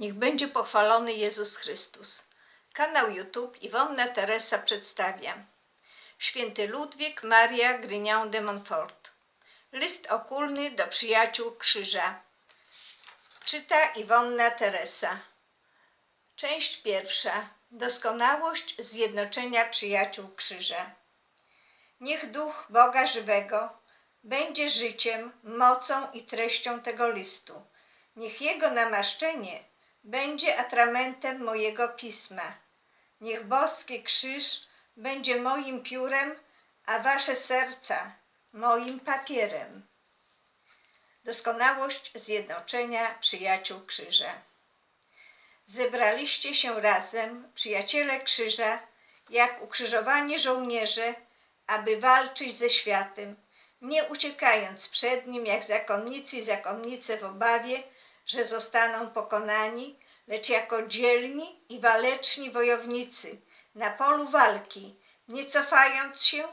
Niech będzie pochwalony Jezus Chrystus. Kanał YouTube Iwonna Teresa przedstawia. Święty Ludwik Maria Grignon de Montfort. List okulny do przyjaciół krzyża. Czyta Iwonna Teresa. Część pierwsza. Doskonałość zjednoczenia przyjaciół krzyża. Niech duch Boga żywego będzie życiem, mocą i treścią tego listu. Niech jego namaszczenie będzie atramentem mojego pisma. Niech boski krzyż będzie moim piórem, a wasze serca moim papierem. Doskonałość zjednoczenia przyjaciół krzyża. Zebraliście się razem, przyjaciele krzyża, jak ukrzyżowani żołnierze, aby walczyć ze światem, nie uciekając przed nim jak zakonnicy i zakonnice w obawie, że zostaną pokonani, lecz jako dzielni i waleczni wojownicy na polu walki, nie cofając się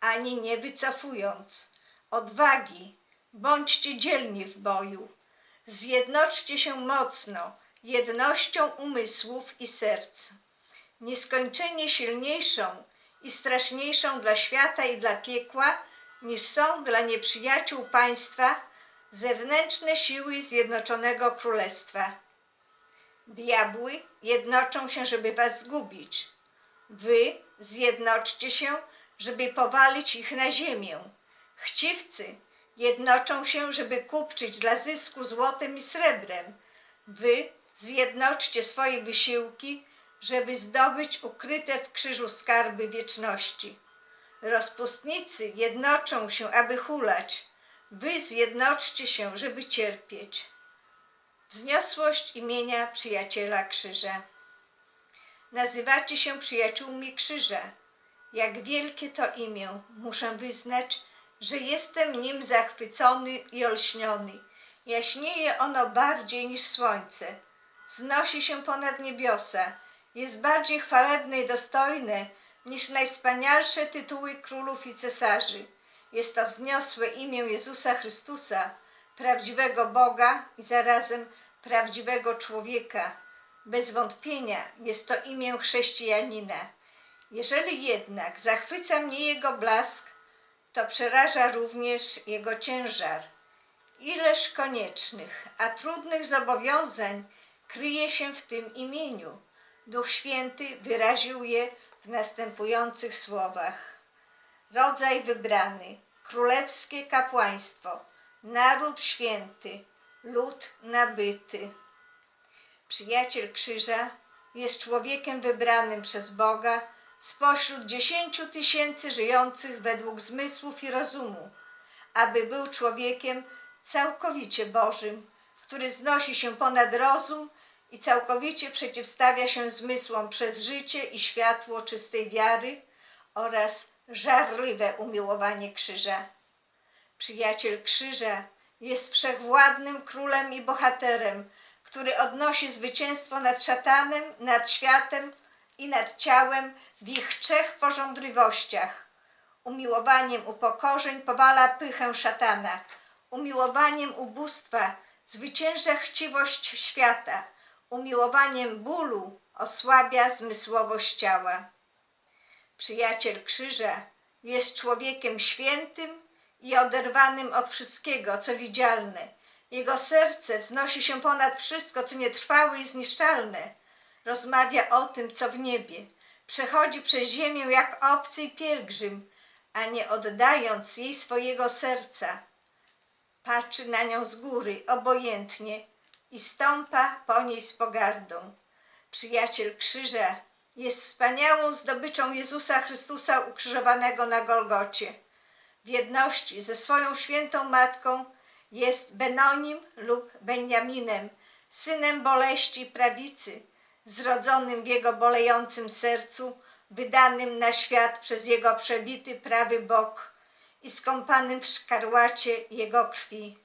ani nie wycofując. Odwagi, bądźcie dzielni w boju, zjednoczcie się mocno, jednością umysłów i serc. Nieskończenie silniejszą i straszniejszą dla świata i dla piekła niż są dla nieprzyjaciół państwa zewnętrzne siły Zjednoczonego Królestwa. Diabły jednoczą się, żeby was zgubić. Wy zjednoczcie się, żeby powalić ich na ziemię. Chciwcy jednoczą się, żeby kupczyć dla zysku złotem i srebrem. Wy zjednoczcie swoje wysiłki, żeby zdobyć ukryte w krzyżu skarby wieczności. Rozpustnicy jednoczą się, aby hulać. Wy zjednoczcie się, żeby cierpieć. Wzniosłość imienia przyjaciela krzyża. Nazywacie się przyjaciółmi krzyża. Jak wielkie to imię, muszę wyznać, że jestem nim zachwycony i olśniony. Jaśnieje ono bardziej niż słońce. Znosi się ponad niebiosa. Jest bardziej chwalebne i dostojne niż najwspanialsze tytuły królów i cesarzy. Jest to wzniosłe imię Jezusa Chrystusa, prawdziwego Boga i zarazem prawdziwego człowieka. Bez wątpienia jest to imię chrześcijanina. Jeżeli jednak zachwyca mnie jego blask, to przeraża również jego ciężar. Ileż koniecznych, a trudnych zobowiązań kryje się w tym imieniu. Duch Święty wyraził je w następujących słowach. Rodzaj wybrany, królewskie kapłaństwo, naród święty, lud nabyty. Przyjaciel krzyża jest człowiekiem wybranym przez Boga spośród dziesięciu tysięcy żyjących według zmysłów i rozumu, aby był człowiekiem całkowicie Bożym, który znosi się ponad rozum i całkowicie przeciwstawia się zmysłom przez życie i światło czystej wiary oraz żarliwe umiłowanie krzyża. Przyjaciel krzyża jest wszechwładnym królem i bohaterem, który odnosi zwycięstwo nad szatanem, nad światem i nad ciałem w ich trzech pożądliwościach. Umiłowaniem upokorzeń powala pychę szatana, umiłowaniem ubóstwa zwycięża chciwość świata, umiłowaniem bólu osłabia zmysłowość ciała. Przyjaciel krzyża jest człowiekiem świętym i oderwanym od wszystkiego, co widzialne. Jego serce wznosi się ponad wszystko, co nietrwałe i zniszczalne. Rozmawia o tym, co w niebie. Przechodzi przez ziemię jak obcy pielgrzym, a nie oddając jej swojego serca. Patrzy na nią z góry, obojętnie i stąpa po niej z pogardą. Przyjaciel krzyża jest wspaniałą zdobyczą Jezusa Chrystusa ukrzyżowanego na Golgocie. W jedności ze swoją świętą matką jest Benonim lub Benjaminem, synem boleści prawicy, zrodzonym w jego bolejącym sercu, wydanym na świat przez jego przebity prawy bok i skąpanym w szkarłacie jego krwi.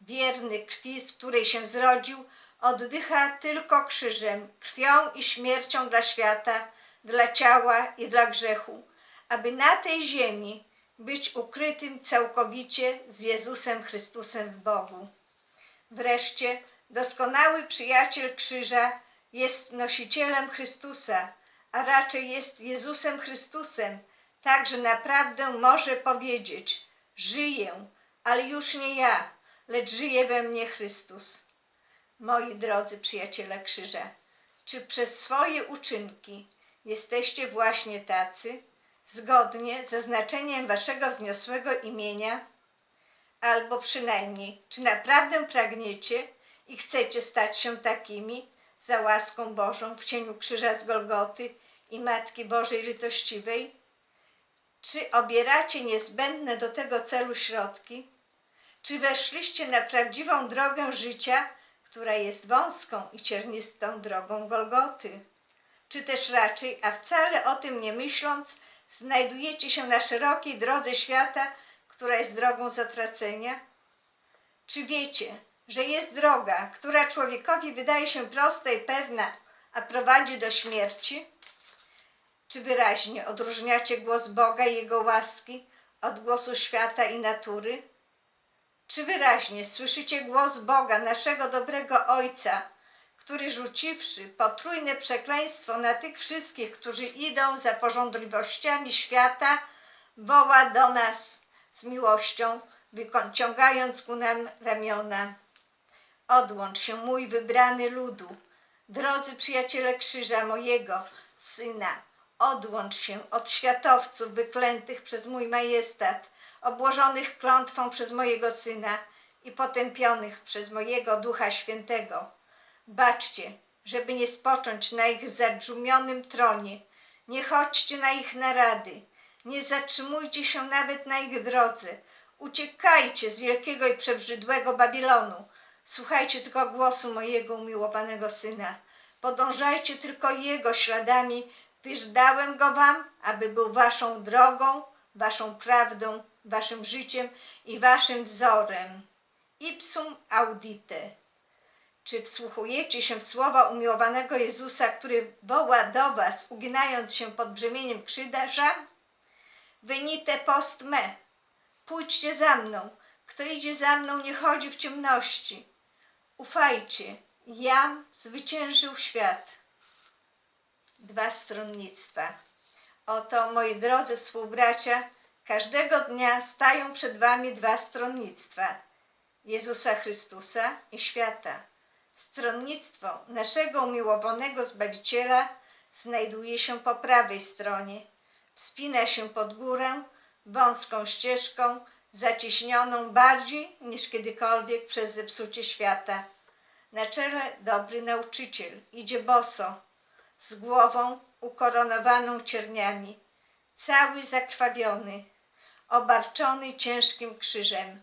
Wierny krwi, z której się zrodził, oddycha tylko krzyżem, krwią i śmiercią dla świata, dla ciała i dla grzechu, aby na tej ziemi być ukrytym całkowicie z Jezusem Chrystusem w Bogu. Wreszcie Doskonały przyjaciel krzyża jest nosicielem Chrystusa, a raczej jest Jezusem Chrystusem, tak że naprawdę może powiedzieć: Żyję, ale już nie ja, lecz żyje we mnie Chrystus. Moi drodzy przyjaciele krzyża, czy przez swoje uczynki jesteście właśnie tacy, zgodnie ze znaczeniem waszego wzniosłego imienia? Albo przynajmniej, czy naprawdę pragniecie i chcecie stać się takimi za łaską Bożą w cieniu krzyża z Golgoty i Matki Bożej Litościwej? Czy obieracie niezbędne do tego celu środki? Czy weszliście na prawdziwą drogę życia, która jest wąską i ciernistą drogą Golgoty? Czy też raczej, a wcale o tym nie myśląc, znajdujecie się na szerokiej drodze świata, która jest drogą zatracenia? Czy wiecie, że jest droga, która człowiekowi wydaje się prosta i pewna, a prowadzi do śmierci? Czy wyraźnie odróżniacie głos Boga i Jego łaski od głosu świata i natury? Czy wyraźnie słyszycie głos Boga, naszego dobrego Ojca, który rzuciwszy potrójne przekleństwo na tych wszystkich, którzy idą za pożądliwościami świata, woła do nas z miłością, wyciągając ku nam ramiona. Odłącz się, mój wybrany ludu, drodzy przyjaciele krzyża mojego, syna, odłącz się od światowców wyklętych przez mój majestat, obłożonych klątwą przez mojego syna i potępionych przez mojego ducha świętego. Baczcie, żeby nie spocząć na ich zadrzumionym tronie, nie chodźcie na ich narady, nie zatrzymujcie się nawet na ich drodze, uciekajcie z wielkiego i przebrzydłego Babilonu, Słuchajcie tylko głosu mojego umiłowanego syna. Podążajcie tylko jego śladami, gdyż dałem go wam, aby był waszą drogą, waszą prawdą, waszym życiem i waszym wzorem. Ipsum audite. Czy wsłuchujecie się w słowa umiłowanego Jezusa, który woła do was, uginając się pod brzemieniem krzydarza? Venite post me. Pójdźcie za mną. Kto idzie za mną, nie chodzi w ciemności. Ufajcie, jam zwyciężył świat. Dwa stronnictwa. Oto, moi drodzy współbracia, każdego dnia stają przed wami dwa stronnictwa. Jezusa Chrystusa i świata. Stronnictwo naszego umiłowanego Zbawiciela znajduje się po prawej stronie. Wspina się pod górę wąską ścieżką, zacieśnioną bardziej niż kiedykolwiek przez zepsucie świata. Na czele dobry nauczyciel idzie boso, z głową ukoronowaną cierniami, cały zakrwawiony, obarczony ciężkim krzyżem.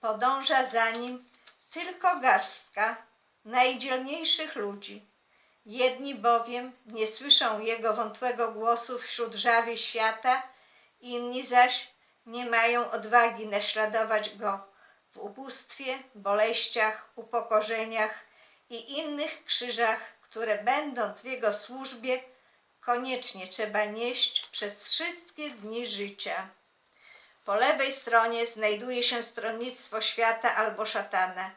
Podąża za nim tylko garstka najdzielniejszych ludzi. Jedni bowiem nie słyszą jego wątłego głosu wśród żawy świata, inni zaś nie mają odwagi naśladować go w ubóstwie, boleściach, upokorzeniach i innych krzyżach, które będąc w jego służbie, koniecznie trzeba nieść przez wszystkie dni życia. Po lewej stronie znajduje się stronnictwo świata albo szatana,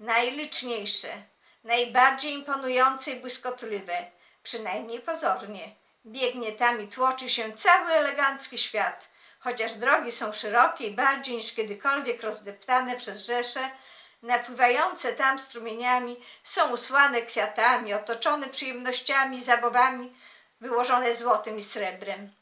najliczniejsze, najbardziej imponujące i błyskotliwe, przynajmniej pozornie. Biegnie tam i tłoczy się cały elegancki świat – chociaż drogi są szerokie i bardziej niż kiedykolwiek rozdeptane przez rzesze, napływające tam strumieniami, są usłane kwiatami, otoczone przyjemnościami, zabawami, wyłożone złotem i srebrem.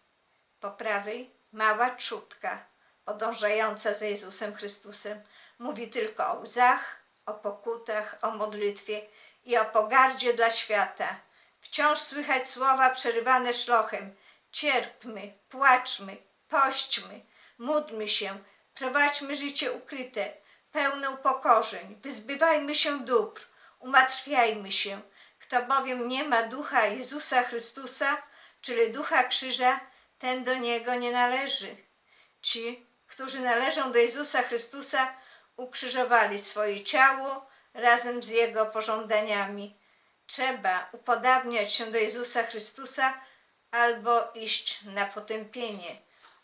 Po prawej mała czutka, podążająca za Jezusem Chrystusem, mówi tylko o łzach, o pokutach, o modlitwie i o pogardzie dla świata. Wciąż słychać słowa przerywane szlochem. Cierpmy, płaczmy, Pośćmy, módlmy się, prowadźmy życie ukryte, pełne upokorzeń, wyzbywajmy się dóbr, umartwiajmy się. Kto bowiem nie ma ducha Jezusa Chrystusa, czyli ducha krzyża, ten do niego nie należy. Ci, którzy należą do Jezusa Chrystusa, ukrzyżowali swoje ciało razem z Jego pożądaniami. Trzeba upodabniać się do Jezusa Chrystusa albo iść na potępienie.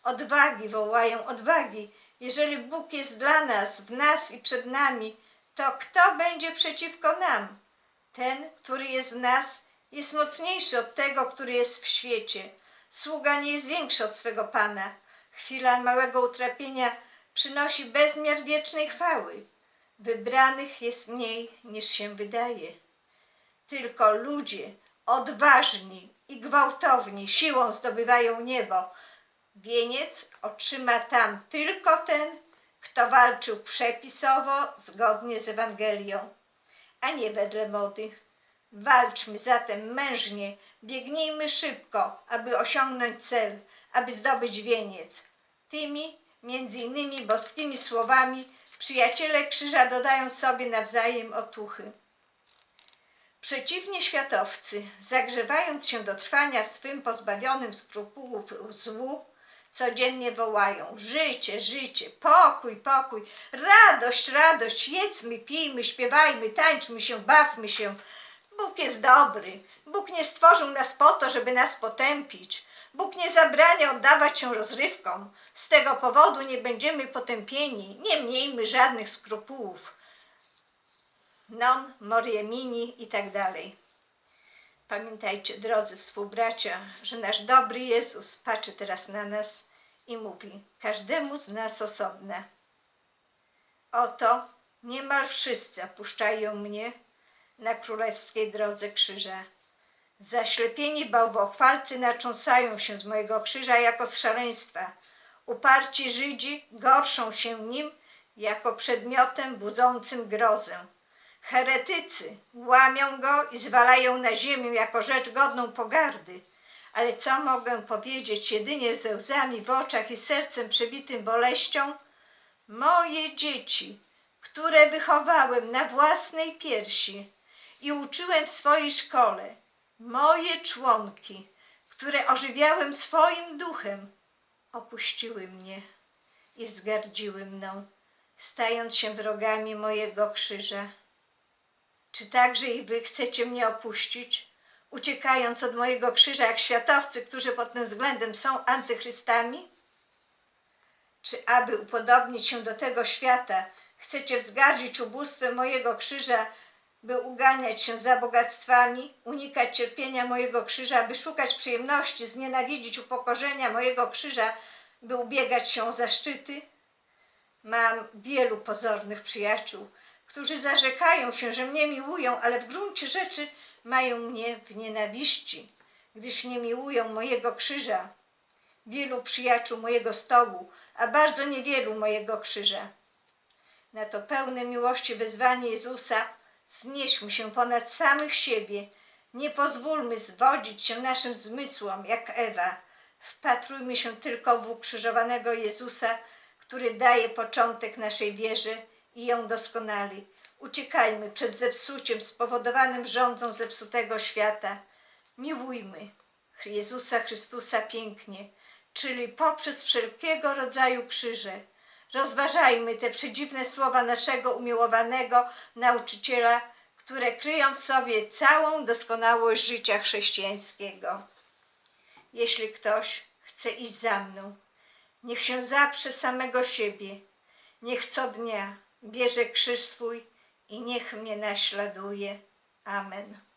Odwagi wołają, odwagi. Jeżeli Bóg jest dla nas, w nas i przed nami, to kto będzie przeciwko nam? Ten, który jest w nas, jest mocniejszy od tego, który jest w świecie. Sługa nie jest większy od swego Pana. Chwila małego utrapienia przynosi bezmiar wiecznej chwały. Wybranych jest mniej niż się wydaje. Tylko ludzie odważni i gwałtowni siłą zdobywają niebo. Wieniec otrzyma tam tylko ten, kto walczył przepisowo, zgodnie z Ewangelią, a nie wedle mody. Walczmy zatem mężnie, biegnijmy szybko, aby osiągnąć cel, aby zdobyć wieniec. Tymi, między innymi boskimi słowami, przyjaciele krzyża dodają sobie nawzajem otuchy. Przeciwnie światowcy, zagrzewając się do trwania w swym pozbawionym skrupułów złu, codziennie wołają życie, życie, pokój, pokój, radość, radość, jedzmy, pijmy, śpiewajmy, tańczmy się, bawmy się. Bóg jest dobry. Bóg nie stworzył nas po to, żeby nas potępić. Bóg nie zabrania oddawać się rozrywkom. Z tego powodu nie będziemy potępieni. Nie miejmy żadnych skrupułów. Non, moriemini i tak dalej. Pamiętajcie, drodzy współbracia, że nasz dobry Jezus patrzy teraz na nas i mówi każdemu z nas osobna. Oto niemal wszyscy opuszczają mnie na królewskiej drodze krzyża. Zaślepieni bałwochwalcy nacząsają się z mojego krzyża jako z szaleństwa. Uparci Żydzi gorszą się nim jako przedmiotem budzącym grozę. Heretycy łamią go i zwalają na ziemię jako rzecz godną pogardy. Ale co mogę powiedzieć jedynie ze łzami w oczach i sercem przebitym boleścią? Moje dzieci, które wychowałem na własnej piersi i uczyłem w swojej szkole, moje członki, które ożywiałem swoim duchem, opuściły mnie i zgardziły mną, stając się wrogami mojego krzyża. Czy także i wy chcecie mnie opuścić, uciekając od mojego krzyża jak światowcy, którzy pod tym względem są antychrystami? Czy aby upodobnić się do tego świata, chcecie wzgardzić ubóstwem mojego krzyża, by uganiać się za bogactwami, unikać cierpienia mojego krzyża, aby szukać przyjemności, znienawidzić upokorzenia mojego krzyża, by ubiegać się o zaszczyty? Mam wielu pozornych przyjaciół, którzy zarzekają się, że mnie miłują, ale w gruncie rzeczy mają mnie w nienawiści, gdyż nie miłują mojego krzyża. Wielu przyjaciół mojego stołu, a bardzo niewielu mojego krzyża. Na to pełne miłości wezwanie Jezusa znieśmy się ponad samych siebie. Nie pozwólmy zwodzić się naszym zmysłom, jak Ewa. Wpatrujmy się tylko w ukrzyżowanego Jezusa, który daje początek naszej wierze i ją doskonali. Uciekajmy przed zepsuciem spowodowanym rządzą zepsutego świata. Miłujmy Jezusa Chrystusa pięknie, czyli poprzez wszelkiego rodzaju krzyże. Rozważajmy te przedziwne słowa naszego umiłowanego nauczyciela, które kryją w sobie całą doskonałość życia chrześcijańskiego. Jeśli ktoś chce iść za mną, niech się zaprze samego siebie, niech co dnia bierze krzyż swój i niech mnie naśladuje. Amen.